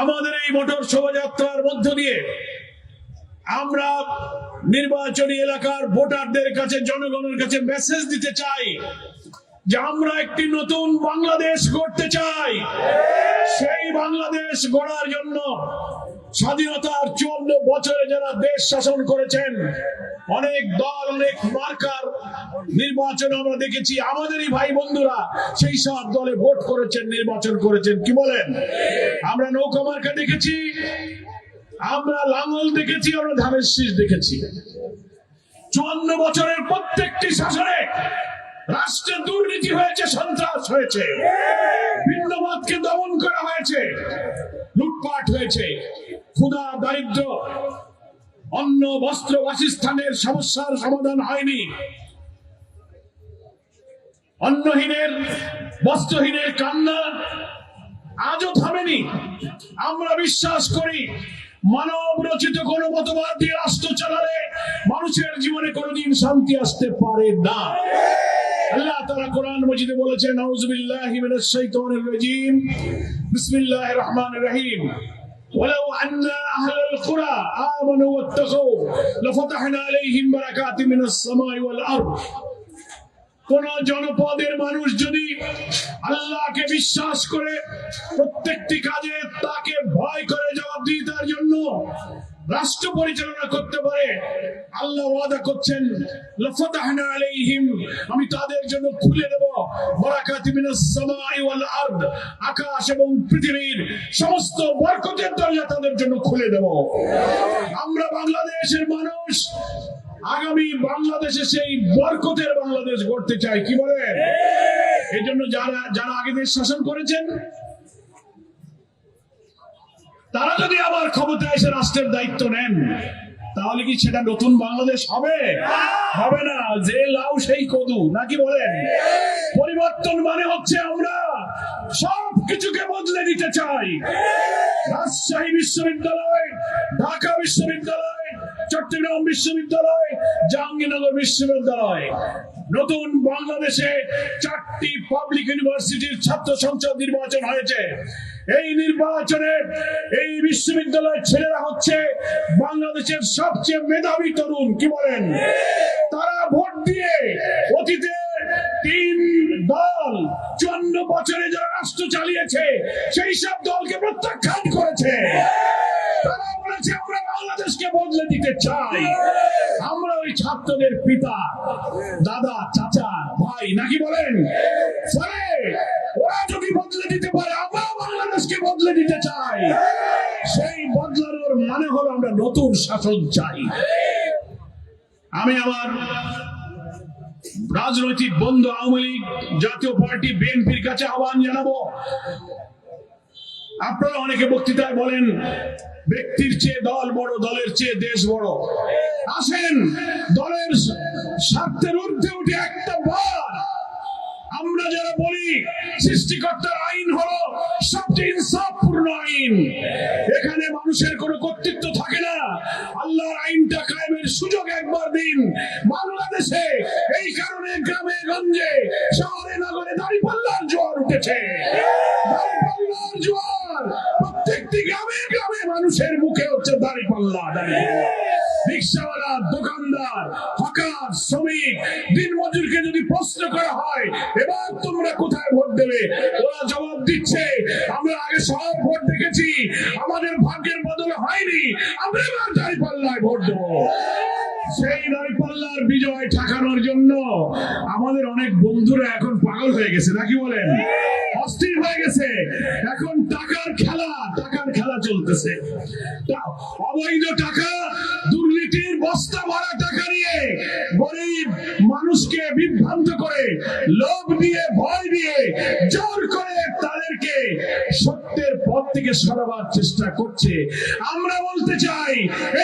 আমাদের এই মোটর শোভাযাত্রার মধ্য দিয়ে আমরা নির্বাচনী এলাকার ভোটারদের কাছে, জনগণের কাছে মেসেজ দিতে চাই যে আমরা একটি নতুন বাংলাদেশ গড়তে চাই। সেই বাংলাদেশ গড়ার জন্য স্বাধীনতার চুয়ান্ন বছরে যারা দেশ শাসন করেছেন অনেক দল, অনেক মার্কার নির্বাচন আমরা দেখেছি। আমাদেরই ভাই বন্ধুরা সেই সব দলে ভোট করেছেন, নির্বাচন করেছেন। কি বলেন? আমরা নৌকা মার্কা দেখেছি, আমরা লাঙল দেখেছি, আমরা ধানের শীষ দেখেছি। চুয়ান্ন বছরের প্রত্যেকটি শাসনে রাষ্ট্রে দুর্নীতি হয়েছে, সন্ত্রাস হয়েছে। ভিন্নবাদকে দমন করা হয়েছে, লুটপাট হয়েছে। ক্ষুধা, দারিদ্র অন্ন বস্ত্র বাসস্থানের সমস্যার সমাধান হয়নি। অন্নহীনের, বস্ত্রহীনের কান্না আজও থামেনি। আমরা বিশ্বাস করি, মানব রচিত কোন মতবাদ দিয়ে রাষ্ট্র চালালে মানুষের জীবনে কোনোদিন শান্তি আসতে পারে না। আল্লাহ তাআলা কোরআন মজিদে বলেছেন আউযুবিল্লাহি মিনাশ শাইতানির রহিম। ولو أن أهل القرى آمنوا واتقوا لفتحنا عليهم بركات من السماء والأرض কোন জনপদের মানুষ যদি আল্লাহকে বিশ্বাস করে প্রত্যেকটি কাজে তাকে রাষ্ট্র পরিচালনা করতে পারে। আল্লাহ ওয়াদা করছেন লাফাতাহনা আলাইহিম আমি তাদের জন্য খুলে দেব। বারাকাতি মিনাস সামাই ওয়াল আরদ আকাশ এবং পৃথিবীর সমস্ত বরকতের দরজা তাদের জন্য খুলে দেব। আমরা বাংলাদেশের মানুষ আগামী বাংলাদেশে সেই বরকতের বাংলাদেশ গড়তে চাই কি বলেন? এই জন্য যারা যারা আগে দেশ শাসন করেছেন তারা যদি আবার ক্ষমতা এসে রাষ্ট্রের দায়িত্ব নেন, তাহলে কি সেটা নতুন বাংলাদেশ হবে? হবে না। যে লাউ সেই কদু নাকি বলেন? পরিবর্তন মানে হচ্ছে আমরা সব কিছুকে বদলে দিতে চাই। রাজশাহী বিশ্ববিদ্যালয়, ঢাকা বিশ্ববিদ্যালয়, চট্টগ্রাম বিশ্ববিদ্যালয়, জাহাঙ্গীরনগর বিশ্ববিদ্যালয়। নতুন বাংলাদেশে চারটি পাবলিক ইউনিভার্সিটির ছাত্র সংসদ নির্বাচন হয়েছে। এই নির্বাচনে এই বিশ্ববিদ্যালয়ের ছেলেরা হচ্ছে বাংলাদেশের সবচেয়ে মেধাবী তরুণ, কি বলেন? তারা ভোট দিয়ে অতীতের তিন দল চুয়ান্ন বছরে যারা রাষ্ট্র চালিয়েছে, সেই সব দলকে প্রত্যাখ্যান করেছে। তারা বলেছে, আমরা বাংলাদেশকে বদলে দিতে চাই। আমরা ওই ছাত্রদের পিতা, দাদা, চাচা, ভাই, নাকি বলেন? ফলে বদলে দিতে চাই। সেই বদলানোর মানে হলো আমরা নতুন শাসন চাই। আমি আমার রাজনৈতিক বন্ধু আওয়ামী লীগ জাতীয় পার্টি বিএনপির কাছে আহ্বান জানাব। আপনারা অনেকে বক্তৃতায় বলেন, ব্যক্তির চেয়ে দল বড়, দলের চেয়ে দেশ বড়। আসেন, দলের স্বার্থের ঊর্ধ্বে উঠে একটা বার আমরা যারা বলি, সৃষ্টিকর্তার আইন হলো সবচেয়ে ইনসাফপূর্ণ আইন। এখানে মানুষের কোনো কর্তৃত্ব থাকে না। আল্লাহর আইনটা কায়েমের সুযোগ একবার দিন। বাংলাদেশে এই কারণে গ্রামে, গঞ্জে, শহরে, নগরে দাঁড়িপাল্লার জোয়ার উঠেছে। দাঁড়িপাল্লার জোয়ার প্রত্যেকটি গ্রামে গ্রামে মানুষের মুখে হচ্ছে দাঁড়িপাল্লা দাঁড়িপাল্লা রিক্সাওয়ালা, দোকানদার, হকার, শ্রমিক দিন মজুরকে যদি প্রশ্ন করা হয়, এবার তোমরা কোথায় ভোট দেবে? ওরা জবাব দিচ্ছে, আমরা আগে সব ভোট দেখেছি, আমাদের ভাগ্যের বদলে হয়নি, আমরা এবার দাঁড়িপাল্লায় ভোট দেবো। সেই দাঁড়িপাল্লার বিজয় ঠেকানোর জন্য আমাদের অনেক বন্ধুরা এখন পাগল হয়ে গেছে, নাকি বলেন? অস্থির হয়ে গেছে, এখন চলতেছে। অবৈধ টাকা, দুর্নীতির বস্তা ভরা টাকা নিয়ে গরিব মানুষকে বিভ্রান্ত করে, লোভ দিয়ে, ভয় দিয়ে, জোর করে তাদেরকে সত্যের পথ থেকে সরাবার চেষ্টা করছে। আমরা বলতে চাই,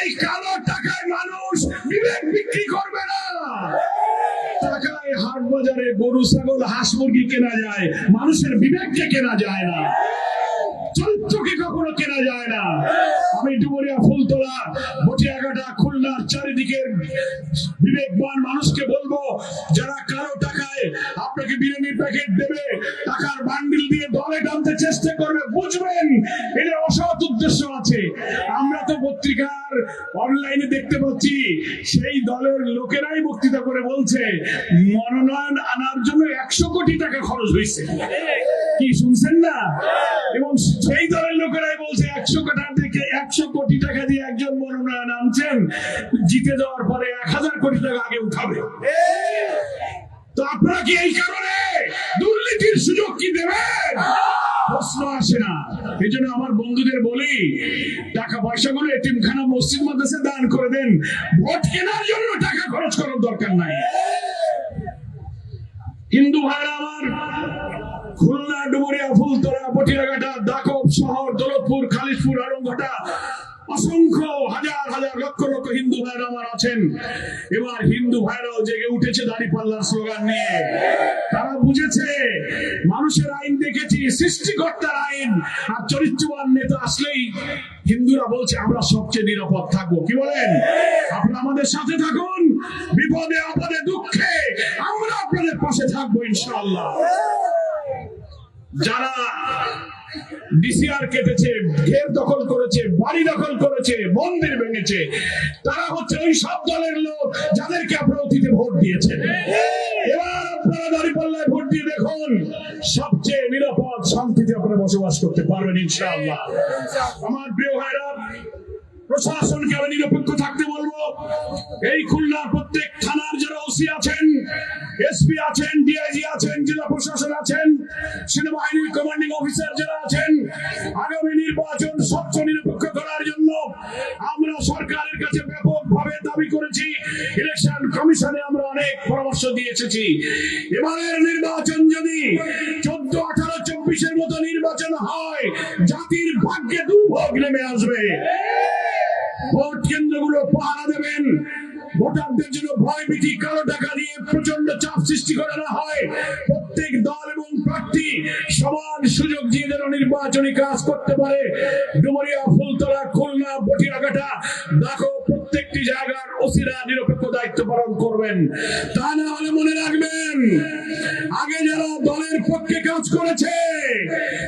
এই কালো টাকায় মানুষ বিবেক বিক্রি করবে না। টাকায় হাট বাজারে গরু, ছাগল, হাঁস মুরগি কেনা যায়, মানুষের বিবেককে কেনা যায় না। চরিত্রকে কখনো কেনা যায় না। আমি ডুবুরিয়া ফুলতলা বটিয়াঘাটা খুলনার চারিদিকের বিবেকবান মানুষকে বলব, যারা কারও টাকায় আপনাকে বিরিয়ানির প্যাকেট দেবে, টাকার বান্ডিল দিয়ে দলে টানতে চেষ্টা করবে, বুঝবেন এটা অসৎ উদ্দেশ্য আছে। আমরা তো পত্রিকার অনলাইনে দেখতে পাচ্ছি, সেই দলের লোকেরাই বক্তৃতা করে বলছে, মনোনয়ন আনার জন্য একশো কোটি টাকা খরচ হয়েছে। কি শুনছেন না? এবং সেই দলের লোকেরাই বলছে একশো কোটা থেকে একশো কোটি টাকা দিয়ে একজন মনোনয়ন আনছেন জিতে যাওয়ার পরে এক হাজার কোটি টাকা আগে উঠাবে। তো আপনারা কি এই কারণে দুর্নীতির সুযোগ কি দেবেন? প্রশ্ন আসে না। এই জন্য আমার বন্ধুদের বলি টাকা পয়সাগুলো এটিমখানা মসজিদ মাদ্রাসে দান করে দেন। ভোট কেনার জন্য টাকা খরচ করার দরকার নাই। হিন্দু ভাইরা আমার খুলনা ডুবুরিয়া ফুলতলা পটিয়াঘাটা দাকব শহর, দৌলতপুর, খালিশপুর আরংঘাটা অসংখ্য হাজার হাজার লক্ষ লক্ষ হিন্দু ভাইরা আমার আছেন। এবার হিন্দু ভাইরাও জেগে উঠেছে দাড়ি পাল্লার স্লোগান নিয়ে। তারা বুঝেছে, মানুষের আইন দেখেছি, সৃষ্টিকর্তার আইন। আর চরিত্রবান নেতা আসলেই হিন্দুরা বলছে, আমরা সবচেয়ে নিরাপদ থাকব। কি বলেন? আপনারা আমাদের সাথে থাকুন। বিপদে আপদে দুঃখে আমরা আপনাদের পাশে থাকব ইনশাআল্লাহ। যারা ডিসিআর কেটেছে, ঘের দখল করেছে, বাড়ি দখল করেছে, মন্দির ভেঙেছে, তারা হচ্ছে ওই সব দলের লোক যাদেরকে আপনারা অতীতে ভোট দিয়েছেন। এবার আপনারা দাঁড়িপাল্লায় ভোট দিয়ে দেখুন, সবচেয়ে নিরাপদ শান্তিতে আপনারা বসবাস করতে পারবেন ইনশাআল্লাহ। আমার প্রিয় ভাইরা, প্রশাসনকে আমি নিরপেক্ষ থাকতে বলব। এই খুলনার প্রত্যেক থানার যারা ওসি আছেন, এসপি আছেন, ডিআইজি আছেন, জেলা প্রশাসন সেনাবাহিনীর কমান্ডিং অফিসার যারা আছেন, আগামী নির্বাচন স্বচ্ছ, নিরপেক্ষ করার জন্য আমরা সরকারের কাছে ব্যাপকভাবে দাবি করেছি। ইলেকশন কমিশনে আমরা অনেক পরামর্শ দিয়ে এসেছি। এবারের নির্বাচন যদি চোদ্দ, আঠারো, চব্বিশের মতো নির্বাচন হয়, জাতির ভাগ্যে দুর্ভোগ নেমে আসবে। ভোট কেন্দ্রগুলো পাহারা দেবেন। ভোটারদের জন্য ভয় ভীতি কালো টাকা দিয়ে প্রচণ্ড চাপ সৃষ্টি করা না হয়। প্রত্যেক দল সুযোগ দিয়ে যেন নির্বাচনী কাজ করতে পারে। ডুমরিয়া, ফুলতলা, খুলনা, বটিয়াঘাটা, দেখো প্রত্যেকটি জায়গার ওসিরা নিরপেক্ষ দায়িত্ব পালন করবেন। তা না হলে মনে রাখবেন, আগে যারা দলের পক্ষে কাজ করেছে,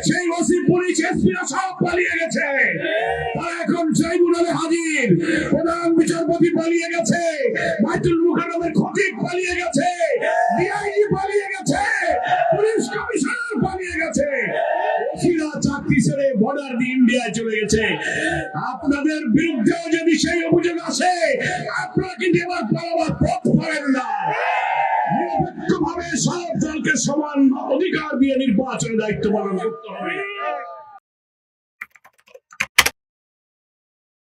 সেই ওসি, পুলিশ, এসপিরা সব পালিয়ে গেছে। তারা এখন ট্রাইব্যুনালে হাজির। প্রধান বিচারপতি পালিয়ে গেছে। বাইতুল ইন্ডিয়ায় চলে গেছে। আপনাদের বিরুদ্ধেও যদি সেই অভিযোগ আসে আপনারা কিন্তু এবার পালাবার পথ পারেন না। নিরপেক্ষভাবে সব দলকে সমান অধিকার দিয়ে নির্বাচনের দায়িত্ব পালন করতে হবে।